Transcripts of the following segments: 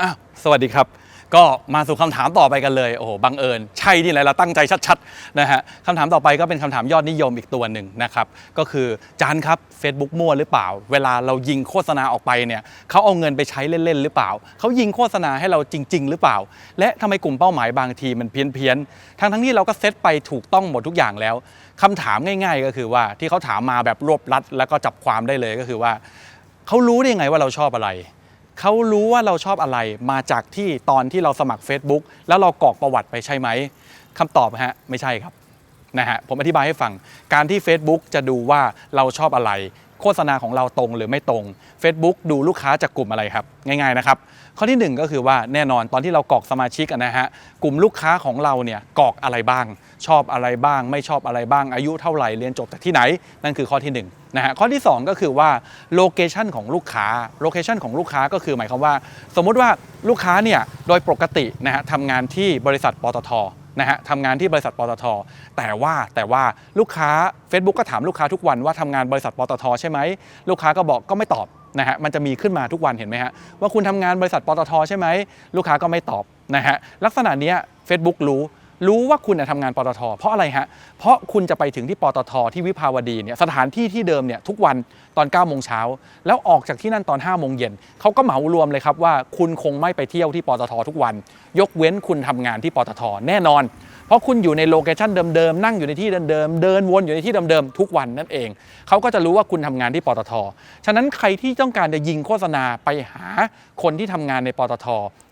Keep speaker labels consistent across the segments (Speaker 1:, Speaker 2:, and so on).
Speaker 1: อ้าวสวัสดีครับ ก็มาสู่คำถามต่อไปกันเลยโอ้โหบังเอิญใช่นี่แหละเราตั้งใจชัดๆนะฮะคำถามต่อไปก็เป็นคำถามยอดนิยมอีกตัวหนึ่งนะครับก็คือจานครับ Facebook มั่วหรือเปล่า เวลาเรายิงโฆษณาออกไปเนี่ยเขาเอาเงินไปใช้เล่นๆหรือเปล่าเขายิงโฆษณาให้เราจริง ๆ หรือเปล่า และทำไมกลุ่มเป้าหมายบางทีมันเพี้ยนๆทั้งทั้งๆที่เราก็เซตไปถูกต้องหมดทุกอย่างแล้วคำถามง่าย ๆ ก็คือว่าที่เขาถามมาแบบรวบรัด แล้วก็จับความได้เลยก็คือว่าเขารู้ได้ยังไงว่าเราชอบอะไร เขารู้ว่าเราชอบอะไรมาจากที่ตอนที่เราสมัคร Facebook แล้วเรากรอกประวัติไปใช่ไหมคำตอบนะฮะไม่ใช่ครับนะฮะผมอธิบายให้ฟังการที่ Facebook จะดูว่าเราชอบอะไร โฆษณาของเราตรงหรือไม่ตรง Facebook ดูลูกค้าจากกลุ่มอะไรครับ ง่ายๆนะครับ ข้อที่หนึ่งก็คือว่าแน่นอนตอนที่เรากรอกสมาชิกนะฮะกลุ่มลูกค้าของเราเนี่ยกรอกอะไรบ้าง ชอบอะไรบ้าง ไม่ชอบอะไรบ้างอายุเท่าไหร่เรียนจบจากที่ไหน นั่นคือข้อที่หนึ่งนะฮะข้อที่สองก็คือว่าโลเคชันของลูกค้าโลเคชันของลูกค้าก็คือหมายความว่า สมมุติว่าลูกค้าเนี่ยโดยปกตินะฮะทำงานที่บริษัทปตท นะฮะทำงานที่บริษัทปตท แต่ว่าแต่ว่าลูกค้า Facebook ก็ถามลูกค้าทุกวันว่าทำงานบริษัทปตท ใช่ไหมลูกค้าก็บอกก็ไม่ตอบนะฮะมันจะมีขึ้นมาทุกวันเห็นไหมฮะว่าคุณทำงานบริษัทปตท ใช่ไหมลูกค้าก็ไม่ตอบนะฮะลักษณะเนี้ย Facebook รู้ รู้ว่าคุณทำงานปตท เพราะอะไรฮะ เพราะคุณจะไปถึงที่ปตท ที่วิภาวดีเนี่ยสถานที่ที่เดิมเนี่ยทุกวันตอน9ก้าโมงเช้าแล้วออกจากที่นั่นตอน5้าโมงเย็นเขาก็เหมารวมเลยครับว่าคุณคงไม่ไปเที่ยวที่ปตท ทุกวัน ยกเว้นคุณทำงานที่ปตท แน่นอน เพราะคุณอยู่ในโลเคชันเดิมๆนั่งอยู่ในที่เดิมๆเดินวนอยู่ในที่เดิมๆทุกวันนั่นเองเขาก็จะรู้ว่าคุณทำงานที่ปตท ฉะนั้นใครที่ต้องการจะยิงโฆษณาไปหาคนที่ทำงานในปตท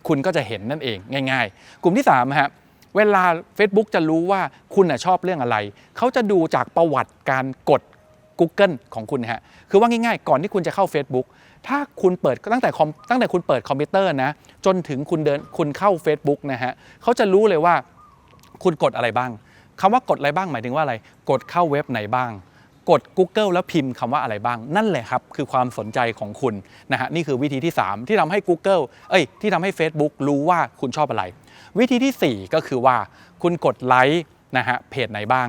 Speaker 1: คุณก็จะเห็นนั่นเองง่าย ๆ กลุ่มที่3ฮะ เวลา Facebook จะรู้ว่าคุณชอบเรื่องอะไร เขาจะดูจากประวัติการกด Google ของคุณนะฮะ คือว่าง่ายๆ ก่อนที่คุณจะเข้า Facebook ถ้าคุณเปิดตั้งแต่คอมตั้งแต่คุณเปิดคอมพิวเตอร์นะ จนถึงคุณเดินคุณเข้า Facebook นะฮะ เขาจะรู้เลยว่าคุณกดอะไรบ้าง คำว่ากดอะไรบ้างหมายถึงว่าอะไร กดเข้าเว็บไหนบ้าง กด Google แล้วพิมพ์คำว่าอะไรบ้างนั่นแหละครับ คือความสนใจของคุณนะฮะนี่คือวิธีที่ 3 ที่ทำให้ Google เอ้ยที่ทำให้ Facebook รู้ว่าคุณชอบอะไร วิธีที่ 4 ก็คือว่า คุณกดไลค์นะฮะเพจไหนบ้าง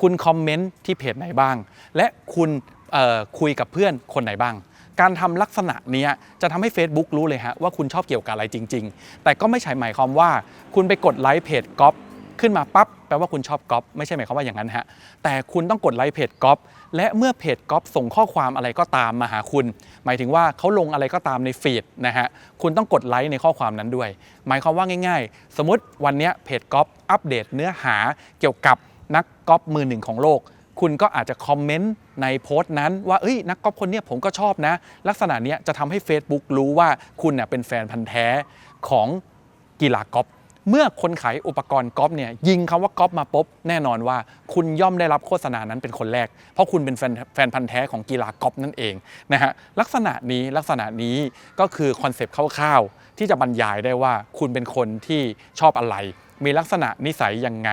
Speaker 1: คุณคอมเมนต์ที่เพจไหนบ้าง และคุณเอ่อคุยกับเพื่อนคนไหนบ้าง การทำลักษณะนี้จะทำให้ Facebook รู้เลยฮะว่าคุณชอบเกี่ยวกับอะไรจริง ๆ แต่ก็ไม่ใช่หมายความว่า คุณไปกดไลค์เพจก๊อป ขึ้นมาปั๊บแปลว่าคุณชอบก๊อปไม่ใช่หมายความว่าอย่างนั้นฮะแต่คุณต้องกดไลค์เพจก๊อปและเมื่อเพจก๊อปส่งข้อความอะไรก็ตามมาหาคุณ หมายถึงว่าเขาลงอะไรก็ตามในฟีดนะฮะคุณต้องกดไลค์ในข้อความนั้นด้วย หมายความว่าง่าย ๆ สมมติวันนี้เพจก๊อปอัปเดตเนื้อหาเกี่ยวกับนักก๊อปมือหนึ่งของโลกคุณก็อาจจะคอมเมนต์ในโพสต์นั้นว่าเอ้ยนักกอล์ฟคนนี้ผมก็ชอบนะ ลักษณะนี้จะทำให้ Facebook รู้ว่าคุณเน่ยเป็นแฟนพันธ์แท้ของกีฬากอล์ฟ เมื่อคนขายอุปกรณ์กอล์ฟเนี่ยยิงคำว่ากอล์ฟมาปุ๊บแน่นอนว่า คุณย่อมได้รับโฆษณานั้นเป็นคนแรก เพราะคุณเป็นแฟนแฟนพันธ์แท้ของกีฬากอล์ฟนั่นเองนะฮะลักษณะนี้ลักษณะนี้ก็คือคอนเซปต์คร่าวๆที่จะบรรยายได้ว่าคุณเป็นคนที่ชอบอะไร มีลักษณะนิสัยยังไง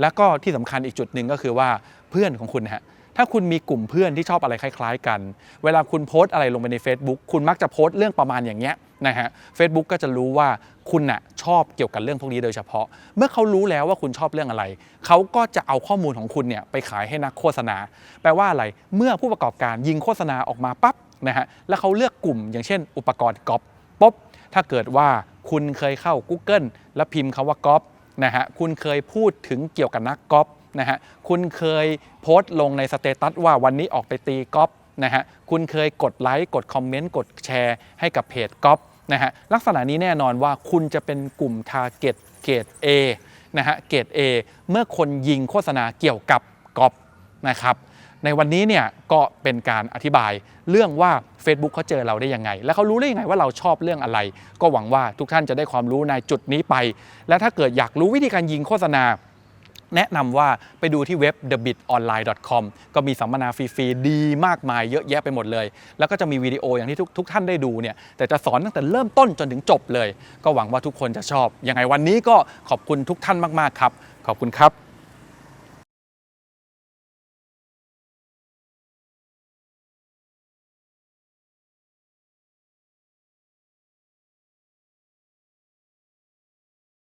Speaker 1: แล้วก็ที่สำคัญอีกจุดหนึ่งก็คือว่าเพื่อนของคุณฮะ ถ้าคุณมีกลุ่มเพื่อนที่ชอบอะไรคล้าย ๆ กัน เวลาคุณโพสต์อะไรลงไปใน Facebook คุณมักจะโพสต์เรื่องประมาณอย่างเงี้ยนะฮะ Facebook ก็จะรู้ว่าคุณน่ะชอบเกี่ยวกับเรื่องพวกนี้โดยเฉพาะ เมื่อเขารู้แล้วว่าคุณชอบเรื่องอะไร เขาก็จะเอาข้อมูลของคุณเนี่ยไปขายให้นักโฆษณา แปลว่าอะไร เมื่อผู้ประกอบการยิงโฆษณาออกมาปั๊บนะฮะ แล้วเขาเลือกกลุ่ม อย่างเช่น อุปกรณ์กอล์ฟปุ๊บ ถ้าเกิดว่าคุณเคยเข้า Google แล้วพิมพ์คาว่ากอล์ฟนะฮะ คุณเคยพูดถึงเกี่ยวกับนักกอล์ฟ นะฮะคุณเคยโพสต์ลงในสเตตัสว่าวันนี้ออกไปตีกอล์ฟนะฮะคุณเคยกดไลค์กดคอมเมนต์กดแชร์ให้กับเพจกอล์ฟนะฮะลักษณะนี้แน่นอนว่าคุณจะเป็นกลุ่มทาร์เก็ตเกรด A นะฮะเกรด A เมื่อคนยิงโฆษณาเกี่ยวกับกอล์ฟนะครับในวันนี้เนี่ยก็เป็นการอธิบายเรื่องว่า Facebook เขาเจอเราได้ยังไง และเขารู้ได้ยังไงว่าเราชอบเรื่องอะไร ก็หวังว่าทุกท่านจะได้ความรู้ในจุดนี้ไป และถ้าเกิดอยากรู้วิธีการยิงโฆษณา แนะนำว่าไปดูที่เว็บ thebitonline.com ก็มีสัมมนาฟรีๆดีมากมายเยอะแยะไปหมดเลย แล้วก็จะมีวิดีโออย่างที่ทุกทุกท่านได้ดูเนี่ยแต่จะสอนตั้งแต่เริ่มต้นจนถึงจบเลย ก็หวังว่าทุกคนจะชอบยังไงวันนี้ก็ขอบคุณทุกท่านมากๆครับ ขอบคุณครับ